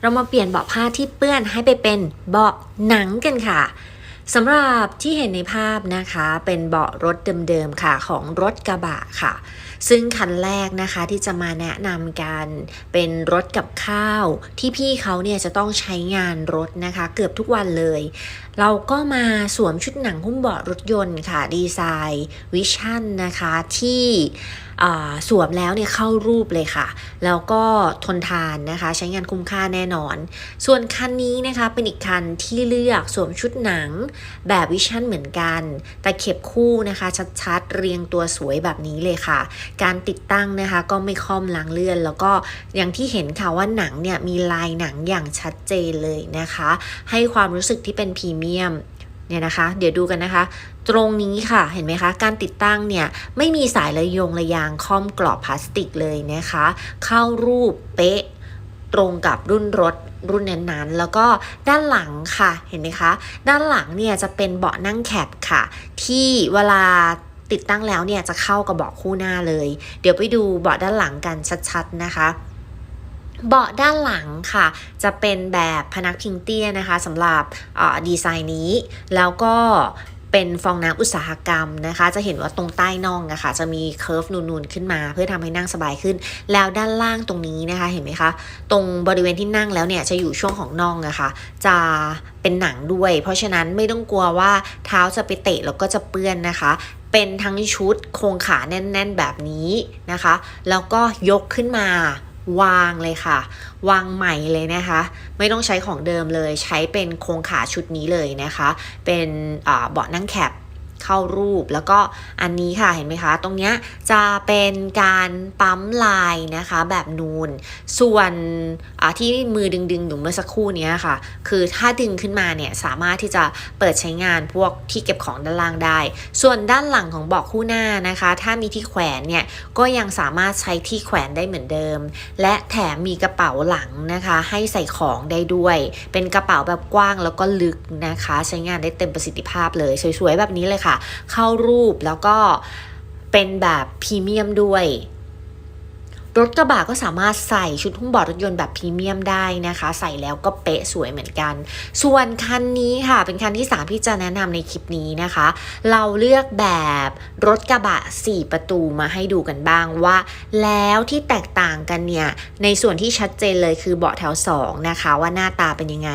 เรามาเปลี่ยนเบาะผ้าที่เปื้อนให้ไปเป็นเบาะหนังกันค่ะ สำหรับที่เห็นในภาพนะคะเป็นเบาะรถเดิมๆค่ะของรถกระบะค่ะ ซึ่งคันแรกนะคะที่จะมาแนะนำกันเป็นรถกับข้าว ที่พี่เขาเนี่ยจะต้องใช้งานรถนะคะ เกือบทุกวันเลย เราก็มาสวมชุดหนังหุ้มเบาะรถยนต์ค่ะ ดีไซน์วิชั่นนะคะที่สวมแล้วเนี่ยเข้ารูปเลยค่ะ แล้วก็ทนทานนะคะ ใช้งานคุ้มค่าแน่นอน ส่วนคันนี้นะคะเป็นอีกคันที่เลือกสวมชุดหนังแบบวิชั่นเหมือนกัน แต่เข็บคู่นะคะ ชัดๆ เรียงตัวสวยแบบนี้เลยค่ะ การติดตั้งนะคะก็ไม่ค่อมล้างเลื่อน แล้วก็อย่างที่เห็นค่ะว่าหนังเนี่ยมีลายหนังอย่างชัดเจนเลยนะคะ ให้ความรู้สึกที่เป็นพรีเมียมเนี่ยนะคะ เดี๋ยวดูกันนะคะ ตรงนี้ค่ะ เห็นไหมคะ การติดตั้งเนี่ย ไม่มีสายระยงระยางค่อมกรอบพลาสติกเลยนะคะ เข้ารูปเป๊ะ ตรงกับรุ่นรถรุ่นนั้นๆ แล้วก็ด้านหลังค่ะเห็นไหมคะ ด้านหลังเนี่ยจะเป็นเบาะนั่งแคปค่ะ ที่เวลาติดตั้งแล้วเนี่ยจะเข้ากับเบาะคู่หน้าเลย เดี๋ยวไปดูเบาะด้านหลังกันชัดๆนะคะเบาะด้านหลังค่ะ จะเป็นแบบพนักพิงเตี้ยนะคะสำหรับดีไซน์นี้ แล้วก็ เป็นฟองน้ำอุตสาหกรรมนะคะ จะเห็นว่าตรงใต้น่องนะคะ จะมีเคิร์ฟนูนๆขึ้นมา เพื่อทำให้นั่งสบายขึ้น แล้วด้านล่างตรงนี้นะคะ เห็นไหมคะ ตรงบริเวณที่นั่งแล้วเนี่ยจะอยู่ช่วงของน่องอะคะ จะเป็นหนังด้วย เพราะฉะนั้นไม่ต้องกลัวว่าเท้าจะไปเตะแล้วก็จะเปื้อนนะคะ เป็นทั้งชุดโครงขาแน่น ๆ แบบนี้นะคะ แล้วก็ยกขึ้นมา วางเลยค่ะ วางใหม่เลยนะคะ ไม่ต้องใช้ของเดิมเลยใช้เป็นโครงขาชุดนี้เลยนะคะ เป็นเบาะนั่งแคป เข้ารูป แล้วก็อันนี้ค่ะเห็นไหมคะ ตรงเนี้ยจะเป็นการปั๊มลายนะคะแบบนูน ส่วนที่มือดึงๆอยู่เมื่อสักครู่นี้ค่ะ คือถ้าดึงขึ้นมาเนี่ยสามารถที่จะเปิดใช้งานพวกที่เก็บของด้านล่างได้ ส่วนด้านหลังของเบาะคู่หน้านะคะ ถ้ามีที่แขวนเนี่ยก็ยังสามารถใช้ที่แขวนได้เหมือนเดิม และแถมมีกระเป๋าหลังนะคะ ให้ใส่ของได้ด้วย เป็นกระเป๋าแบบกว้างแล้วก็ลึกนะคะ ใช้งานได้เต็มประสิทธิภาพเลยสวยๆแบบนี้เลยค่ะเข้ารูปแล้วก็เป็นแบบพรีเมียมด้วย รถกระบะก็สามารถใส่ชุดหุ้มเบาะรถยนต์แบบพรีเมียมได้นะคะ ใส่แล้วก็เป๊ะสวยเหมือนกัน ส่วนคันนี้ค่ะเป็นคันที่ 3 ที่จะแนะนำในคลิปนี้นะคะ เราเลือกแบบรถกระบะ 4 ประตูมาให้ดูกันบ้างว่า แล้วที่แตกต่างกันเนี่ย ในส่วนที่ชัดเจนเลยคือเบาะแถว 2 นะคะ ว่าหน้าตาเป็นยังไง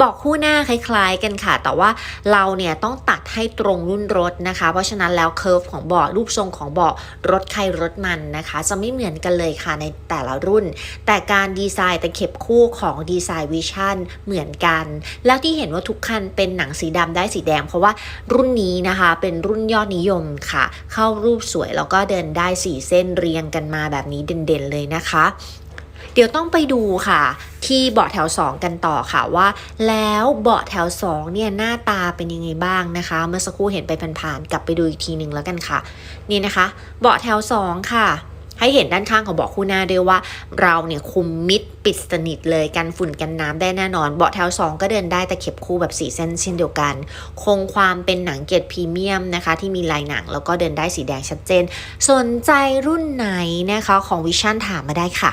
บาะคู่หน้าคล้ายๆกันค่ะ แต่ว่าเราเนี่ยต้องตัดให้ตรงรุ่นรถนะคะ เพราะฉะนั้นแล้วเคอร์ฟของเบาะรูปทรงของเบาะรถใครรถมันนะคะ จะไม่เหมือนกันเลยคะในแต่ละรุ่น แต่การดีไซน์ตะเข็บคู่ของดีไซน์วิชั่นเหมือนกัน แล้วที่เห็นว่าทุกคันเป็นหนังสีดำได้สีแดง เพราะว่ารุ่นนี้นะคะเป็นรุ่นยอดนิยมค่ะ เข้ารูปสวยแล้วก็เดินได้สีเส้นเรียงกันมาแบบนี้เด่นๆเลยนะคะ เดี๋ยวต้องไปดูค่ะที่เบาะแถว 2 กันต่อค่ะว่า แล้วเบาะแถว 2 เนี่ยหน้าตาเป็นยังไงบ้างนะคะ เมื่อสักครู่เห็นไปผ่านๆกลับไปดูอีกทีหนึ่งแล้วกันค่ะ นี่นะคะ เบาะแถว 2 ค่ะ ให้เห็นด้านข้างของเบาะคู่หน้าด้วยว่า เราเนี่ยคุมมิดปิดสนิทเลยกันฝุ่นกันน้ำได้แน่นอน เบาะแถว2 ก็เดินได้แต่เข็บคู่แบบสีเส้นเช่นเดียวกัน คงความเป็นหนังเกรดพรีเมียมนะคะ ที่มีลายหนังแล้วก็เดินได้สีแดงชัดเจน สนใจรุ่นไหนนะคะของวิชั่นถามมาได้ค่ะ